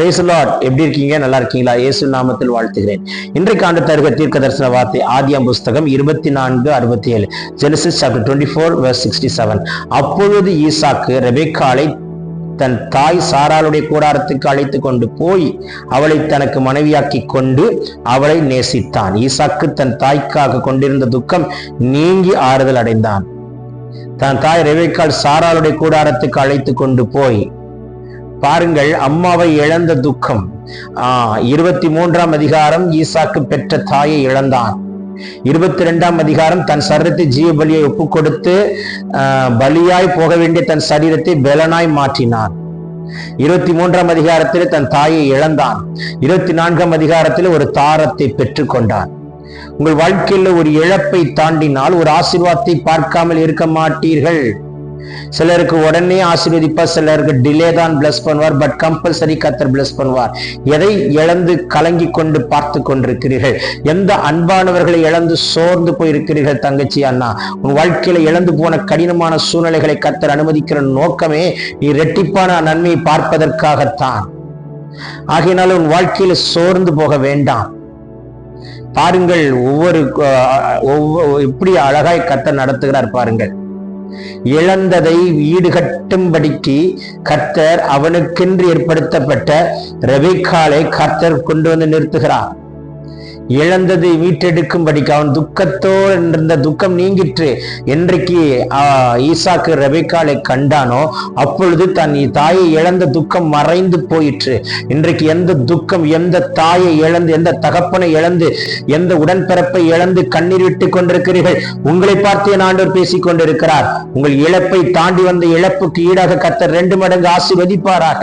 பேசலாட் எப்படி இருக்கீங்க? நல்லா இருக்கீங்களா? இயேசு நாமத்தில் வாழ்த்துகிறேன். இன்றைக்கு ஆண்டு தருக தீர்க்க தரிசன வார்த்தை ஆதியாம் புஸ்தகம் இருபத்தி நான்கு அறுபத்தி ஏழு Genesis chapter twenty four sixty seven அப்பொழுது ஈசாக்கு ரெபேக்காலை தன் தாய் சாராளுடைய கூடாரத்துக்கு அழைத்து கொண்டு போய் அவளை தனக்கு மனைவியாக்கி கொண்டு அவளை நேசித்தான். ஈசாக்கு தன் தாய்க்காக கொண்டிருந்த துக்கம் நீங்கி ஆறுதல் அடைந்தான். தன் தாய் ரெவேக்கால் சாராளுடைய கூடாரத்துக்கு அழைத்து கொண்டு போய் பாருங்கள் அம்மாவை இழந்த துக்கம். இருபத்தி மூன்றாம் அதிகாரம் ஈசாக்கு பெற்ற தாயை இழந்தான். இருபத்தி ரெண்டாம் அதிகாரம் தன் சரீரத்தை ஜீவ பலியை ஒப்பு கொடுத்து ஆஹ் பலியாய் போக வேண்டிய தன் சரீரத்தை பெலனாய் மாற்றினான். இருபத்தி மூன்றாம் அதிகாரத்தில் தன் தாயை இழந்தான். இருபத்தி நான்காம் அதிகாரத்தில் ஒரு தாரத்தை பெற்றுக்கொண்டான். உங்கள் வாழ்க்கையில் ஒரு இழப்பை தாண்டினால் ஒரு ஆசீர்வாதத்தை பார்க்காமல் இருக்க மாட்டீர்கள். சிலருக்கு உடனே ஆசீர்வதிப்பார் சிலருக்கு டிலே தான் பிளஸ் பண்ணுவார் பட் கம்பல்சரி கத்தர் பிளஸ் பண்ணுவார். எதை இழந்து கலங்கி கொண்டு பார்த்து கொண்டிருக்கிறீர்கள்? எந்த அன்பானவர்களை இழந்து சோர்ந்து போயிருக்கிறீர்கள் தங்கச்சி அண்ணா? உன் வாழ்க்கையில இழந்து போன கடினமான சூழ்நிலைகளை கத்தர் அனுமதிக்கிற நோக்கமே நீ ரெட்டிப்பான நன்மையை பார்ப்பதற்காகத்தான். ஆகையினால் உன் வாழ்க்கையில சோர்ந்து போக வேண்டாம். பாருங்கள் ஒவ்வொரு ஒவ்வொரு எப்படி அழகாய் கத்தர் நடத்துகிறார் பாருங்கள். இழந்ததை ஈடுகட்டும்படிக்கு கர்த்தர் அவனுக்கென்று ஏற்படுத்தப்பட்ட ரெபேக்காலை கர்த்தர் கொண்டு வந்து நிறுத்துகிறார். இழந்ததை மீட்டெடுக்கும்படிக்கு அவன் துக்கத்தோடு இருந்த துக்கம் நீங்கிற்று. என்றைக்கு ஈசாக்கு ரெபேக்காலை கண்டானோ அப்பொழுது தன் தாயை இழந்த துக்கம் மறைந்து போயிற்று. இன்றைக்கு எந்த துக்கம் எந்த தாயை இழந்து எந்த தகப்பனை இழந்து எந்த உடன்பிறப்பை இழந்து கண்ணீர் விட்டுக் கொண்டிருக்கிறீர்கள்? உங்களை பார்த்து என் ஆண்டவர் பேசிக் கொண்டிருக்கிறார். உங்கள் இழப்பை தாண்டி வந்த இழப்புக்கு ஈடாக கத்தர் ரெண்டு மடங்கு ஆசிர்வதிப்பாராக.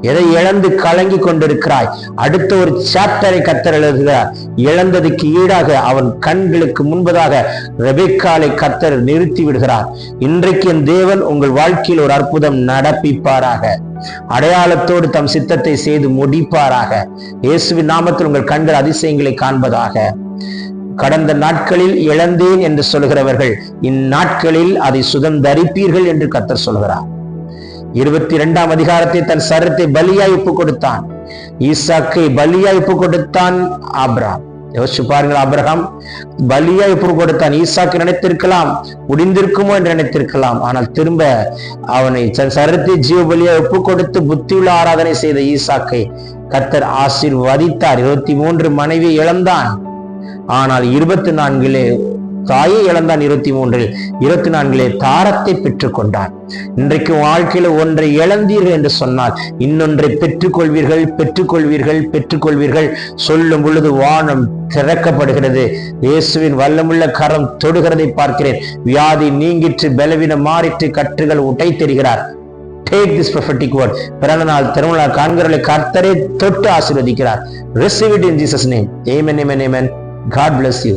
எதை இழந்து கலங்கி கொண்டிருக்கிறாய்? அடுத்த ஒரு சாப்டரை கத்தர் எழுதுகிறார். இழந்ததுக்கு ஈடாக அவன் கண்களுக்கு முன்பதாக ரெபேக்காலை கத்தர் நிறுத்தி விடுகிறார். இன்றைக்கு என் தேவன் உங்கள் வாழ்க்கையில் ஒரு அற்புதம் நடப்பிப்பாராக. அடையாளத்தோடு தம் சித்தத்தை செய்து முடிப்பாராக. இயேசுவின் நாமத்தில் உங்கள் கண்கள் அதிசயங்களை காண்பதாக. கடந்த நாட்களில் இழந்தேன் என்று சொல்கிறவர்கள் இந்நாட்களில் அதை சுதந்தரிப்பீர்கள் என்று கத்தர் சொல்கிறார். இருபத்தி இரண்டாம் அதிகாரத்தை தன் சரத்தை பலியாய் ஒப்பு கொடுத்தான். ஈசாக்கை பலியாய் ஒப்பு கொடுத்தான் ஆபிரகாம் யோசிச்சு பாருங்கள் ஆபிரகாம் பலியாய் ஒப்பு கொடுத்தான். ஈசாக்கு நினைத்திருக்கலாம் முடிந்திருக்குமோ என்று நினைத்திருக்கலாம். ஆனால் திரும்ப அவனை தன் சரத்தை ஜீவ பலியா ஒப்பு கொடுத்து புத்தியுள்ள ஆராதனை செய்த ஈசாக்கை கத்தர் ஆசிர்வதித்தார். இருபத்தி மூன்று மனைவி இழந்தான். ஆனால் இருபத்தி நான்கிலே தாயை இழந்தான் இருபத்தி மூன்றில். இருபத்தி நான்கிலே தாரத்தை பெற்றுக்கொண்டான் இன்றைக்கு வாழ்க்கையில ஒன்றை இழந்தீர்கள் என்று சொன்னால் இன்னொன்றை பெற்றுக்கொள்வீர்கள் பெற்றுக்கொள்வீர்கள் பெற்றுக்கொள்வீர்கள். சொல்லும் பொழுது வானம் திறக்கப்படுகிறது. இயேசுவின் வல்லமுள்ள கரம் தொடுகிறதை பார்க்கிறேன். வியாதி நீங்கிற்று பலவீனம் மாறிற்று கற்றுகள் உடை தெரிகிறார் டேக் திஸ் ப்ரொஃபட்டிக் வேர்ட் பிறந்த நாள் திருமண காண்கிறவர்களை கர்த்தரை தொட்டு ஆசீர்வதிக்கிறார். Receive it in Jesus name amen amen amen God bless you